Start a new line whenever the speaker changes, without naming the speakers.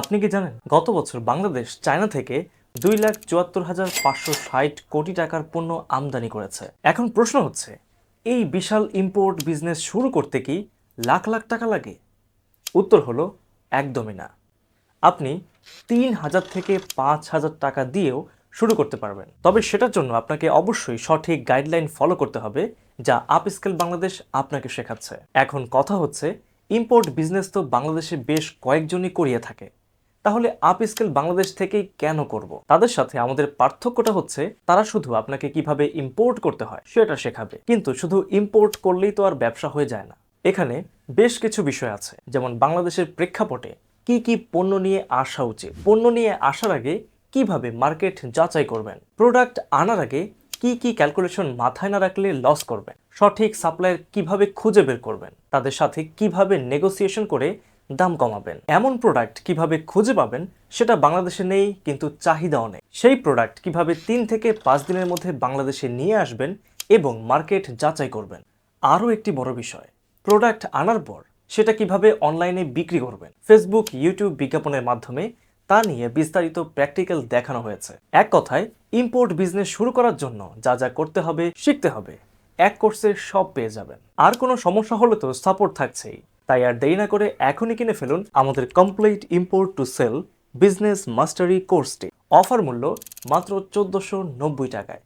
আপনি কি জানেন, গত বছর বাংলাদেশ চায়না থেকে দুই লাখ চুয়াত্তর হাজার পাঁচশো ষাট কোটি টাকার পণ্য আমদানি করেছে। এখন প্রশ্ন হচ্ছে, এই বিশাল ইম্পোর্ট বিজনেস শুরু করতে কি লাখ লাখ টাকা লাগে? উত্তর হলো, একদমই না। আপনি তিন হাজার থেকে পাঁচ হাজার টাকা দিয়েও শুরু করতে পারবেন। তবে সেটার জন্য আপনাকে অবশ্যই সঠিক গাইডলাইন ফলো করতে হবে, যা আপ স্কেল বাংলাদেশ আপনাকে শেখাচ্ছে। এখন কথা হচ্ছে ইম্পোর্ট বিজনেস তো বাংলাদেশে বেশ কয়েকজনই করিয়ে থাকে। তাহলে আপ স্কেল বাংলাদেশ থেকেই কেন করব? তাদের সাথে আমাদের পার্থক্যটা হচ্ছে, তারা শুধু আপনাকে কীভাবে ইম্পোর্ট করতে হয় সেটা শেখাবে। কিন্তু শুধু ইম্পোর্ট করলেই তো আর ব্যবসা হয়ে যায় না। এখানে বেশ কিছু বিষয় আছে, যেমন বাংলাদেশের প্রেক্ষাপটে কি কি পণ্য নিয়ে আসা উচিত? পণ্য নিয়ে আসার আগে কীভাবে মার্কেট যাচাই করবেন? প্রোডাক্ট আনার আগে কি কি ক্যালকুলেশন মাথায় না রাখলে লস করবেন? সঠিক সাপ্লায়ার কীভাবে খুঁজে বের করবেন? তাদের সাথে কীভাবে নেগোসিয়েশন করে দাম কমাবেন। এমন প্রোডাক্ট কীভাবে খুঁজে পাবেন সেটা বাংলাদেশে নেই, কিন্তু চাহিদাও নেই। সেই প্রোডাক্ট কীভাবে তিন থেকে পাঁচ দিনের মধ্যে বাংলাদেশে নিয়ে আসবেন এবং মার্কেট যাচাই করবেন। আরও একটি বড় বিষয় প্রোডাক্ট আনার পর সেটা কীভাবে অনলাইনে বিক্রি করবেন। ফেসবুক ইউটিউব বিজ্ঞাপনের মাধ্যমে তা নিয়ে বিস্তারিত প্র্যাকটিক্যাল দেখানো হয়েছে। এক কথায় ইম্পোর্ট বিজনেস শুরু করার জন্য যা যা করতে হবে, শিখতে হবে। এক কোর্সে সব পেয়ে যাবেন। আর কোনো সমস্যা হলে তো সাপোর্ট থাকছেই। তাই আর দেরি না করে এখনই কিনে ফেলুন আমাদের complete import to sell business mastery কোর্সটি অফার মূল্য মাত্র চোদ্দশো নব্বই টাকায়।